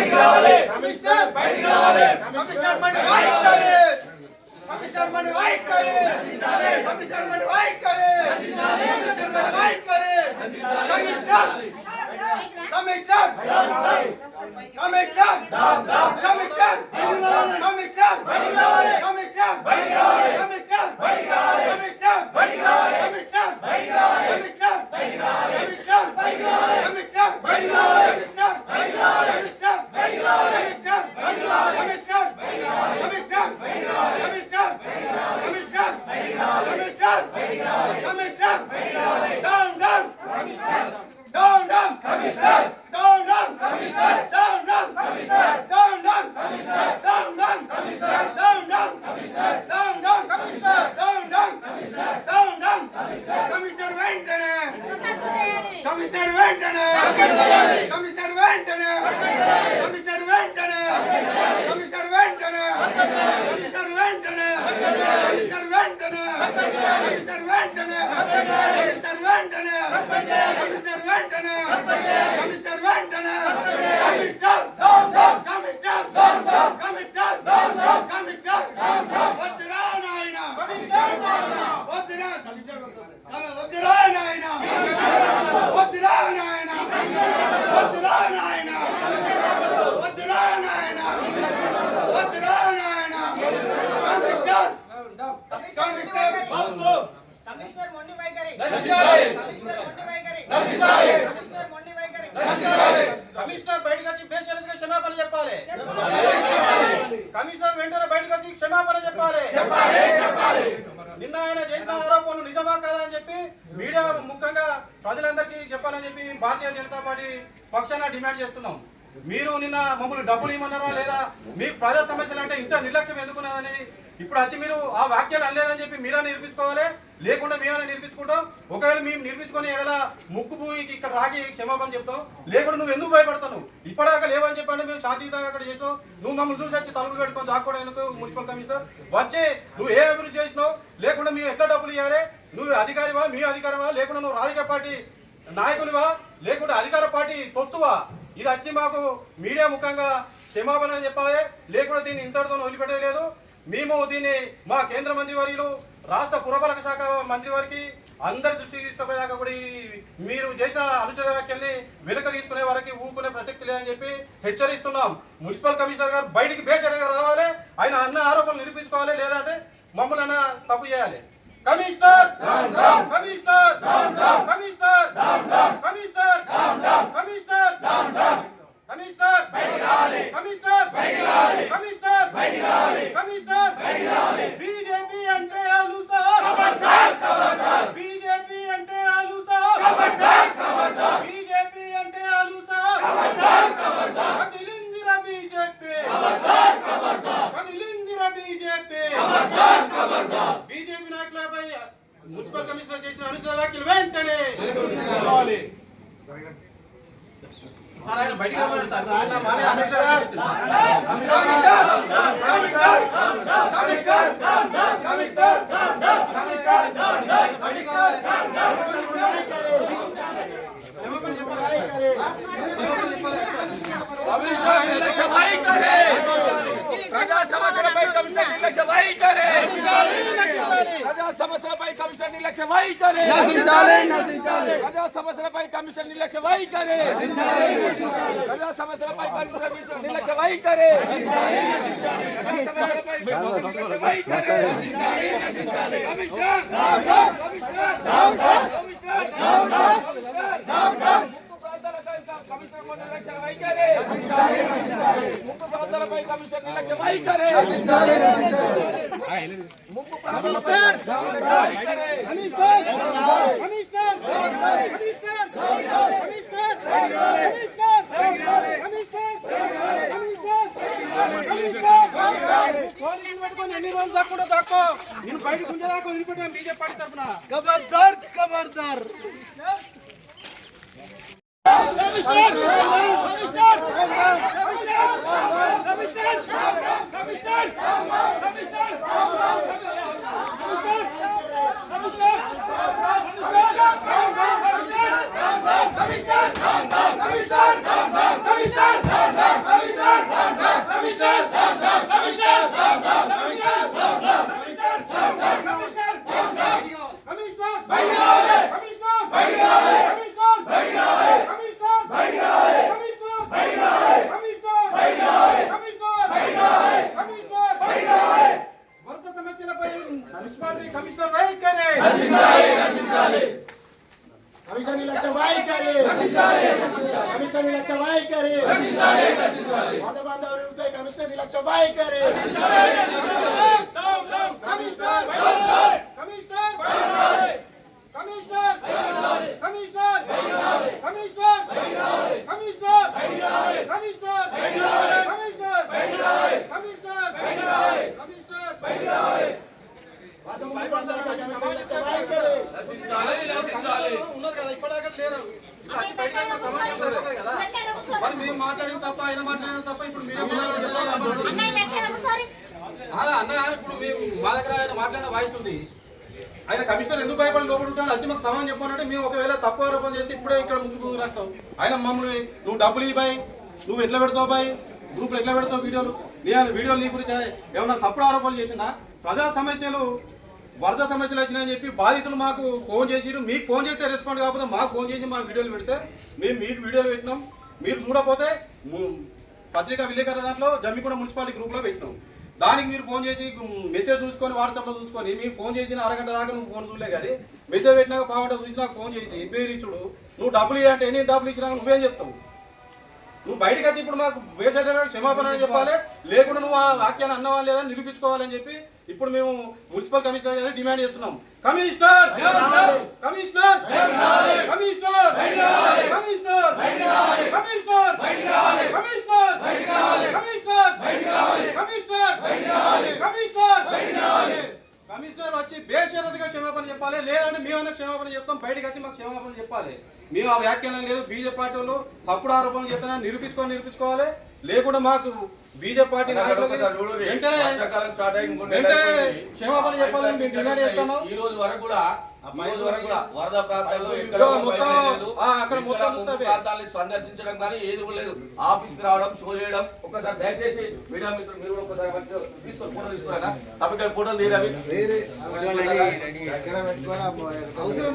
బయటికి రావాలి. కమిషనర్ బయటికి రావాలి. కమిషనర్ మండి వైఖరి. కమిషనర్ మండి వైఖరి. కమిషనర్. మండి వైఖరి. కమిషనర్ మండి వైఖరి. Commissioner. Commissioner. Commissioner. Commissioner. Commissioner. Commissioner. down. Commissioner. Down, down. Down, down. Commissioner. Down, down. Commissioner. Down, down. Commissioner. Down, down. Commissioner. Down, down. Commissioner. Down, down. Commissioner. Down, down. Commissioner. Down, down. Commissioner. Down, down. Commissioner. Commissioner Ventana. Commissioner Ventana. Commissioner వెంటనే! Commissioner వెంటనే! Commissioner వెంటనే! Commissioner వెంటనే! Commissioner వెంటనే! Commissioner వెంటనే! Commissioner వెంటనే! Commissioner వెంటనే! Commissioner వెంటనే! Commissioner commissioner commissioner మొండి వైఖరి. నశించాలి. కమిషనర్ మొండి వైఖరి. నశించాలి. కమిషనర్ మొండి వైఖరి. కమిషనర్ బయటకు వచ్చి బేషరతుగా క్షమాపణ చెప్పాలి. కమిషనర్ వెంటనే బయటకు వచ్చి క్షమాపణ చెప్పాలి. నిన్న ఆయన చేసిన ఆరోపణలు నిజమా కాదా అని చెప్పి మీడియా ముఖ్యంగా ప్రజలందరికీ చెప్పాలని చెప్పి భారతీయ జనతా పార్టీ పక్షాన డిమాండ్ చేస్తున్నాం. మీరు నిన్న మమ్మల్ని డబ్బులు ఇవ్వమన్నారా లేదా? మీ ప్రజా సమస్యలు అంటే ఇంత నిర్లక్ష్యం ఎందుకున్నదని? ఇప్పుడు వచ్చి మీరు ఆ వాక్యాలు అనలేదని చెప్పి మీరే నిర్మించుకోవాలి లేకుండా మేమైనా నిర్మించుకుంటాం ఒకవేళ మేము నిర్మించుకుని ఎడల ముక్కు భూమికి ఇక్కడ రాగి క్షమాపణ చెప్తాం. లేకుండా నువ్వు ఎందుకు భయపడతావు? ఇప్పటిదాకా లేవని చెప్పండి మేము శాంతియుతంగా అక్కడ చేసినావు నువ్వు మమ్మల్ని చూసి వచ్చి తలుపులు పెట్టుకొని దాక్కోవడం ఎందుకు మున్సిపల్ కమిషనర్ వచ్చి నువ్వు ఏ అభివృద్ధి చేసినావు? లేకుండా మేము ఎట్లా డబ్బులు ఇవ్వాలి? నువ్వు అధికారివా? మీ అధికారమా లేకుండా నువ్వు రాజకీయ పార్టీ నాయకునివా? లేకుంటే అధికార పార్టీ తొత్తువా? ఇది వచ్చి మాకు మీడియా ముఖంగా క్షమాపణ చెప్పాలి. లేకుండా దీన్ని ఇంతటితో వదిలిపెట్టలేదు. మేము దీన్ని మా కేంద్ర మంత్రి వర్యులు రాష్ట్ర పురపాలక శాఖ మంత్రి వారికి అందరి దృష్టికి తీసుకుపోయేదాకా కూడా మీరు చేసిన అనుచిత వ్యాఖ్యల్ని వెనుక తీసుకునే వారికి ఊపుకునే ప్రసక్తి లేదని చెప్పి హెచ్చరిస్తున్నాం. మున్సిపల్ కమిషనర్ గారు బయటికి బేసరిగా రావాలి. ఆయన అన్న ఆరోపణలు నిరూపించుకోవాలి. లేదంటే మమ్మల్ని అన్న తప్పు చేయాలి. Commissioner down down commissioner down down commissioner down down commissioner down down commissioner down down commissioner बैठक राले कमिश्नर बैठक राले कमिश्नर बैठक राले कमिश्नर बैठक राले बीजेपी అంటే అలుసా ఖబర్దార్ ఖబర్దార్ సార్ ఆయన బయటికి రమ్మని చెప్పాలి. वही करे नसीम चाले नसीम चाले गजा समस्या पर कमीशन निर्लक्ष्य वही करे गजा समस्या पर कमीशन निर्लक्ष्य वही करे वही करे कमीशन कमीशन कमीशन कमीशन ముప్పు ప్రాంతాలపై కమిషన్ నిర్లక్ష్య వైఖరి ముప్పు ప్రాంతాలపై Kamışlar! Kamışlar! Kamışlar! Kamışlar! Kamışlar! Kamışlar! Kamışlar! Kamışlar! Kamışlar! Commissioner commissioner వై కరే నశించాలి నశించాలి కమిషన్ లక్ష వై కరే నశించాలి నశించాలి కమిషన్ లక్ష వై కరే నశించాలి నశించాలి వంద వంద రూపాయలు కమిషన్ నశించాలి నశించాలి డౌన్ డౌన్ కమిషనర్ వై కరే కమిషనర్ వై కరే commissioner commissioner commissioner commissioner commissioner commissioner commissioner commissioner commissioner లేరు ఇప్పుడు అన్ని బయటకు వెళ్ళిన సమాజం మరి మేము మాట్లాడిన తప్ప ఆయన మాట్లాడిన తప్ప ఇప్పుడు మీరు అలా అన్న ఇప్పుడు మేము మా దగ్గర ఆయన మాట్లాడిన వాయిస్ ఉంది ఆయన కమిషనర్ ఎందుకు భయపడి లోపల అది మాకు సమాధానం చెప్పానంటే మేము ఒకవేళ తప్పు ఆరోపణ చేసి ఇప్పుడే ఇక్కడ ముందుకు రాస్తాం ఆయన మమ్మల్ని నువ్వు డబ్బులు ఇవ్వాయి నువ్వు ఎట్లా పెడతావు బాయ్ గ్రూప్ ఎట్లా పెడతావు వీడియోలు నేను వీడియోలు నీ గురించి ఏమన్నా తప్పుడు ఆరోపణలు చేసినా ప్రజా సమస్యలు వరద సమస్యలు వచ్చినాయని చెప్పి బాధితులు మాకు ఫోన్ చేసిరు మీకు ఫోన్ చేస్తే రెస్పాండ్ కాకపోతే మాకు ఫోన్ చేసి మా వీడియోలు పెడితే మేము మీకు వీడియోలు పెట్టినాం. మీరు చూడకపోతే పత్రికా విలేకరుల దాంట్లో జమ్మిగూడ మున్సిపాలిటీ గ్రూప్లో పెట్టినాం. దానికి మీరు ఫోన్ చేసి మెసేజ్ చూసుకొని వాట్సాప్లో చూసుకొని మేము ఫోన్ చేసిన అరగంట దాకా నువ్వు ఫోన్ చూడలే కానీ మెసేజ్ పెట్టినాక పావుట చూసి నాకు ఫోన్ చేసి బేరీచుడు నువ్వు డబ్బులు ఇవ్వంటే ఎన్ని డబ్బులు ఇచ్చినాక నువ్వేం చెప్తావు. నువ్వు బయటకు వచ్చి ఇప్పుడు మాకు వేసేదే క్షమాపణ అని చెప్పాలి. లేకుండా నువ్వు ఆ వాక్యాన్ని అన్నవా లేదా నిరూపించుకోవాలని చెప్పి ఇప్పుడు మేము మున్సిపల్ కమిషనర్ గారిని డిమాండ్ చేస్తున్నాం. Commissioner! Commissioner! Commissioner! Commissioner! Commissioner! Commissioner! Commissioner! Commissioner! Commissioner! Commissioner వచ్చి బేషరతుగా క్షమాపణ చెప్పాలి. లేదంటే మేమైనా క్షమాపణ చెప్తాం. బయటకు వచ్చి మాకు క్షమాపణ చెప్పాలి. మేము ఆ వ్యాఖ్యానం లేదు. బీజేపీ పార్టీ వాళ్ళు తప్పుడు ఆరోపణలు చేస్తున్నా నిరూపించుకొని నిరూపించుకోవాలి. లేకుండా మాకు బీజేపీ పార్టీ క్షమాపణ చెప్పాలని డిమాండ్ ఈ రోజు వరకు కూడా వరద ప్రాంతాల్లో ప్రాంతాలను సందర్శించడం కానీ ఏది కూడా లేదు. ఆఫీస్కి రావడం షో చేయడం ఒకసారి దయచేసి మీడియా మిత్రులు మీరు ఒకసారి తీసుకొని ఫోటో తీసుకురా తప్పక ఫోటో తీరాలి అవసరం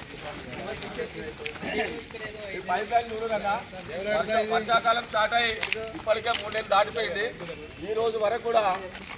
ఈ పైప్ లైన్ వర్షాకాలం స్టార్ట్ అయ్యి ఇప్పటికే మూడేళ్ళు దాటిపోయింది. ఈ రోజు వరకు కూడా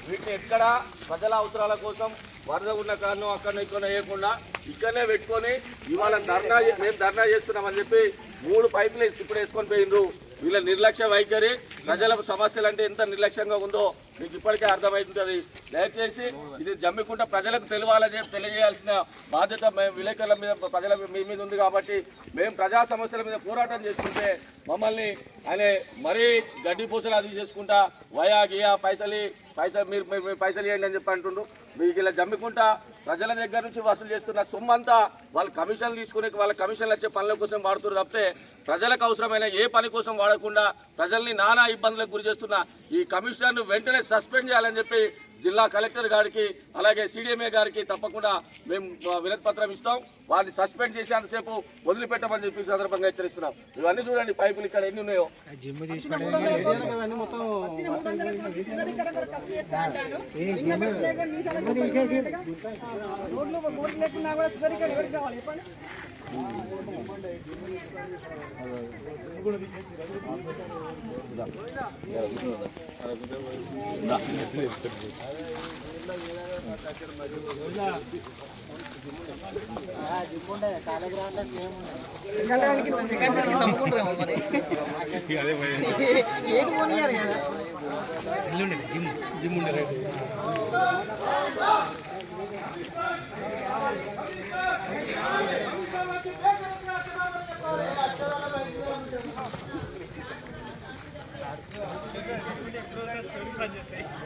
వీటిని ఎక్కడ ప్రజల అవసరాల కోసం వరద ఉన్న కారణం అక్కడ ఇక్కడ వేయకుండా ఇక్కడనే పెట్టుకొని ఇవాళ ధర్నా మేము ధర్నా చేస్తున్నామని చెప్పి మూడు పైపులు వేసి ఇప్పుడు వేసుకొని పోయిండ్రు. వీళ్ళ నిర్లక్ష్య వైఖరి ప్రజల సమస్యలు అంటే ఎంత నిర్లక్ష్యంగా ఉందో మీకు ఇప్పటికే అర్థమవుతుంది దయచేసి ఇది జమ్మికుంట ప్రజలకు తెలియాలని చెప్పి తెలియజేయాల్సిన బాధ్యత మేము విలేకరుల మీద ప్రజల మీ మీద ఉంది కాబట్టి మేము ప్రజా సమస్యల మీద పోరాటం చేసుకుంటే మమ్మల్ని అనే మరీ గడ్డి పూసలు అది చేసుకుంటా వయా గియా పైసలు పైసలు మీరు పైసలు ఇవ్వండి అని చెప్పి అంటుండ్రు మీకు ఇలా జమ్మికుంటా ప్రజల దగ్గర నుంచి వసూలు చేస్తున్న సొమ్మంతా వాళ్ళు కమిషన్లు తీసుకునే వాళ్ళ కమిషన్లు వచ్చే పనుల కోసం వాడుతున్నారు తప్పితే ప్రజలకు అవసరమైన ఏ పని కోసం వాడకుండా ప్రజల్ని నానా ఇబ్బందులకు గురి చేస్తున్న ఈ కమిషన్ను వెంటనే సస్పెండ్ చేయాలని చెప్పి జిల్లా కలెక్టర్ గారికి అలాగే సిడిఎంఏ గారికి తప్పకుండా మేము వినతి పత్రం ఇస్తాం. వారిని సస్పెండ్ చేసేంతసేపు వదిలిపెట్టమని చెప్పి సందర్భంగా హెచ్చరిస్తున్నాం ఇవన్నీ చూడండి పైపులు ఇక్కడ ఎన్ని ఉన్నాయో. కూడా ఏది పోనీయారు కదా ఎల్లుండి జిమ్ జిమ్ ఉండే ప్రాసెస్